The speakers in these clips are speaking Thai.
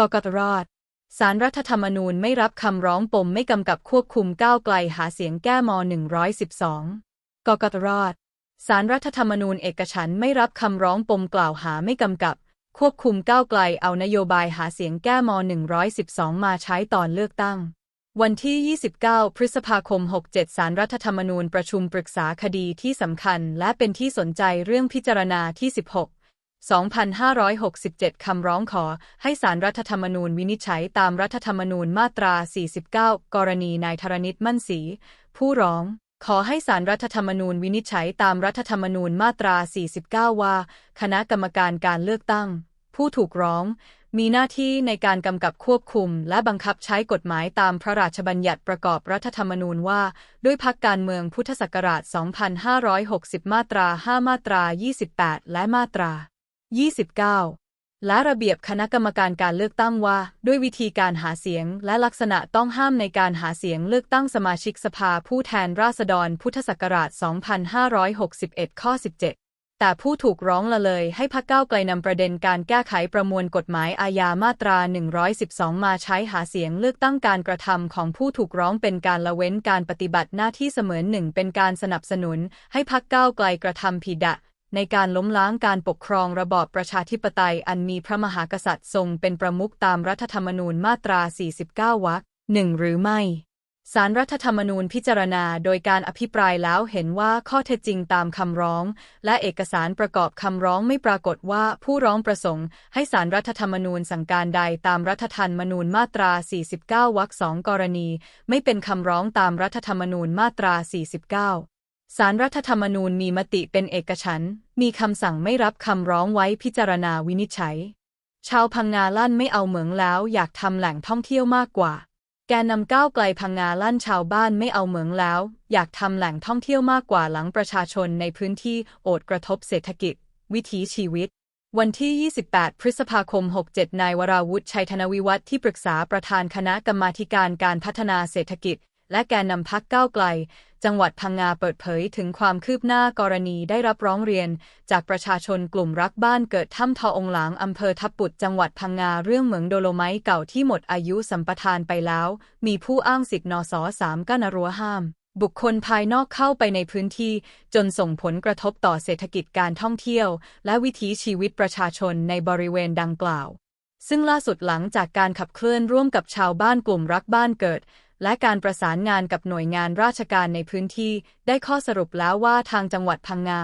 กกตรสารรัฐธรรมนูญไม่รับคำร้องปมไม่กำกับควบคุมก้าวไกลหาเสียงแก้ม 112 กกตรสารรัฐธรรมนูญเอกฉันไม่รับคำร้องปมกล่าวหาไม่กำกับ ควบคุมก้าวไกลเอานโยบายหาเสียงแก้ม 112 มาใช้ตอนเลือกตั้ง วันที่ 29 พฤษภาคม 67 สารรัฐธรรมนูญประชุมปรึกษาคดีที่สำคัญ และเป็นที่สนใจเรื่องพิจารณาที่ 16 2567 คำร้องขอให้สารรัฐธรรมนูญวินิจฉัยตามรัฐธรรมนูญมาตรา 49 กรณีนายธรณิตมั่นศรีผู้ร้อง ขอให้สารรัฐธรรมนูญวินิจฉัยตามรัฐธรรมนูญมาตรา 49 ว่า คณะกรรมการการเลือกตั้ง ผู้ถูกร้อง มีหน้าที่ในการกำกับควบคุม และบังคับใช้กฎหมายตามพระราชบัญญัติประกอบรัฐธรรมนูญว่า ด้วยพักการเมืองพุทธศักราช 2560 มาตรา 5 มาตรา 28 และมาตรา 29 และระเบียบคณะกรรมการการเลือกตั้งว่า ด้วยวิธีการหาเสียง และลักษณะต้องห้ามในการหาเสียงเลือกตั้งสมาชิกสภาผู้แทนราษฎรพุทธศักราช 2561 ข้อ 17แต่ผู้ถูกร้องละเลยให้พรรคก้าไกลนำประเด็นการแก้ไขประมวลกฎหมายอาญามาตรา 112 มาใช้หาเสียงเลือกตั้งการกระทำของผู้ถูกร้องเป็นการละเว้นการปฏิบัติหน้าที่เสมือนหนึ่งเป็นการสนับสนุน ให้พรรคก้าไกลกระทำผิดะ ในการล้มล้างการปกครองระบอบประชาธิปไตยอันมีพระมหากษัตริย์ทรงเป็นประมุขตามรัฐธรรมนูญมาตรา 49 วรรคหนึ่งหรือไม่สารรัฐธรรมนูญพิจารณาโดยการอภิปรายแล้วเห็นว่าข้อเท็จจริงตามคำร้อง และเอกสารประกอบคำร้องไม่ปรากฏว่าผู้ร้องประสงค์ ให้สารรัฐธรรมนูญสั่งการใดตามรัฐธรรมนูญมาตรา 49 วรรคสองกรณี ไม่เป็นคำร้องตามรัฐธรรมนูญมาตรา 49 สารรัฐธรรมนูญมีมติเป็นเอกฉันท์มีคำสั่งไม่รับคำร้องไว้พิจารณาวินิจฉัย ชาวพังงาลั่นไม่เอาเหมืองแล้วอยากทำแหล่งท่องเที่ยวมากกว่า แกนนำก้าวไกลพังงาลั่นชาวบ้านไม่เอาเหมืองแล้ว อยากทำแหล่งท่องเที่ยวมากกว่าหลังประชาชนในพื้นที่โอดกระทบเศรษฐกิจ วิถีชีวิต วันที่ 28 พฤษภาคม 67 นายวราวุฒิชัยธนวิวัฒน์ที่ปรึกษาประธานคณะกรรมาการการพัฒนาเศรษฐกิจ และแกนนำพักก้าวไกล จังหวัดพังงาเปิดเผยถึงความคืบหน้ากรณีได้รับร้องเรียน จากประชาชนกลุ่มรักบ้านเกิดถ้ำทอองหลางอำเภอทับปุดจังหวัดพังงาเรื่องเหมืองโดโลไมต์เก่าที่หมดอายุสัมปทานไปแล้ว มีผู้อ้างสิทธินสสามกั้นรัวห้าม บุคคลภายนอกเข้าไปในพื้นที่ จนส่งผลกระทบต่อเศรษฐกิจการท่องเที่ยว และวิถีชีวิตประชาชนในบริเวณดังกล่าวซึ่งล่าสุดหลังจากการขับเคลื่อนร่วมกับชาวบ้านกลุ่มรักบ้านเกิด และการประสานงานกับหน่วยงานราชการในพื้นที่ ได้ข้อสรุปแล้วว่าทางจังหวัดพังงา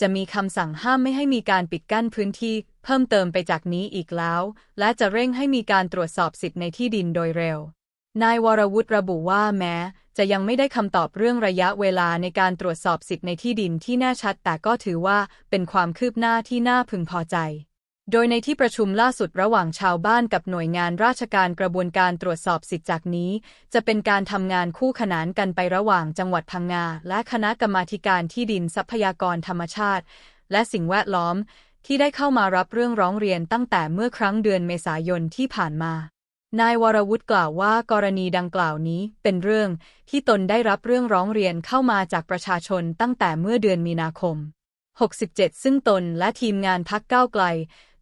จะมีคำสั่งห้ามไม่ให้มีการปิดกั้นพื้นที่ เพิ่มเติมไปจากนี้อีกแล้ว และจะเร่งให้มีการตรวจสอบสิทธิ์ในที่ดินโดยเร็วนายวรวุฒิระบุว่าแม้ จะยังไม่ได้คำตอบเรื่องระยะเวลาในการตรวจสอบสิทธิ์ในที่ดินที่แน่ชัด แต่ก็ถือว่าเป็นความคืบหน้าที่น่าพึงพอใจ โดยในที่ประชุมล่าสุดระหว่างชาวบ้านกับหน่วยงานราชการกระบวนการตรวจสอบสิทธิจากนี้ จะเป็นการทำงานคู่ขนานกันไประหว่างจังหวัดพังงา และคณะกรรมาการที่ดินทรัพยากรธรรมชาติ และสิ่งแวดล้อม ที่ได้เข้ามารับเรื่องร้องเรียนตั้งแต่เมื่อครั้งเดือนเมษายนที่ผ่านมานายวรวุฒิกล่าวว่ากรณีดังกล่าวนี้เป็นเรื่องที่ตนได้รับเรื่องร้องเรียนเข้ามาจากประชาชนตั้งแต่เมื่อเดือนมีนาคม 67 ซึ่งตนและทีมงานพักก้าวไกล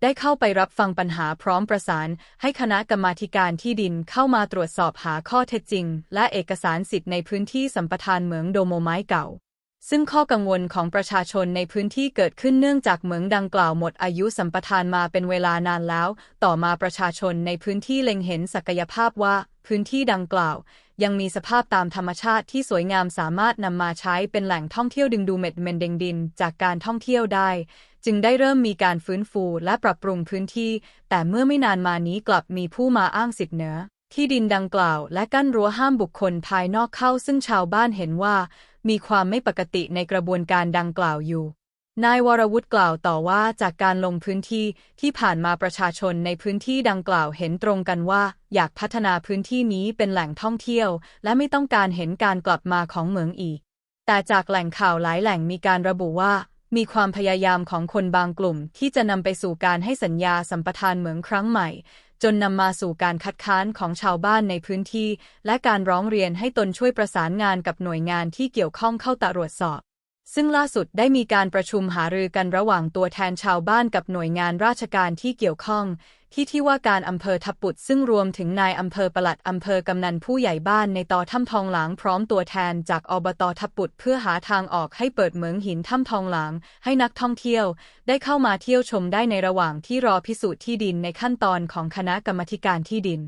ได้เข้าไปรับฟังปัญหาพร้อมประสาน ให้คณะกรรมาการที่ดินเข้ามาตรวจสอบหาข้อเท็จจริง และเอกสารสิทธิ์ในพื้นที่สัมปทานเหมืองโดโมไม้เก่า ซึ่งข้อกังวลของประชาชนในพื้นที่เกิดขึ้นเนื่องจากเหมืองดังกล่าวหมดอายุสัมปทานมาเป็นเวลานานแล้ว ต่อมาประชาชนในพื้นที่เล็งเห็นศักยภาพว่าพื้นที่ดังกล่าว ยังมีสภาพตามธรรมชาติที่สวยงามสามารถนำมาใช้เป็นแหล่งท่องเที่ยวดึงดูเม็ดเมนเดงดิน จากการท่องเที่ยวได้ จึงได้เริ่มมีการฟื้นฟูและปรับปรุงพื้นที่ แต่เมื่อไม่นานมานี้กลับมีผู้มาอ้างสิทธิ์เหนือที่ดินดังกล่าว และกั้นรั้วห้ามบุคคลภายนอกเข้าซึ่งชาวบ้านเห็นว่า มีความไม่ปกติในกระบวนการดังกล่าวอยู่ นายวรวุฒิกล่าวต่อว่าจากการลงพื้นที่ที่ผ่านมาประชาชนในพื้นที่ดังกล่าวเห็นตรงกันว่า อยากพัฒนาพื้นที่นี้เป็นแหล่งท่องเที่ยว และไม่ต้องการเห็นการกลับมาของเหมืองอีก แต่จากแหล่งข่าวหลายแหล่งมีการระบุว่า มีความพยายามของคนบางกลุ่ม ที่จะนำไปสู่การให้สัญญาสัมปทานเหมืองครั้งใหม่ จนนำมาสู่การคัดค้านของชาวบ้านในพื้นที่ และการร้องเรียนให้ตนช่วยประสานงานกับหน่วยงานที่เกี่ยวข้องเข้าตรวจสอบ ซึ่งล่าสุดได้มีการประชุมหารือกันระหว่างตัวแทนชาวบ้านกับหน่วยงานราชการที่เกี่ยวข้อง ที่ที่ว่าการอำเภอทับปุดซึ่งรวมถึงนายอำเภอปลัดอำเภอกำนันผู้ใหญ่บ้านในตอถ้ำทองหลางพร้อมตัวแทนจากอบตทับปุดเพื่อหาทางออกให้เปิดเหมืองหินถ้ำทองหลางให้นักท่องเที่ยว ได้เข้ามาเที่ยวชมได้ในระหว่างที่รอพิสูจน์ที่ดินในขั้นตอนของคณะกรรมการที่ดิน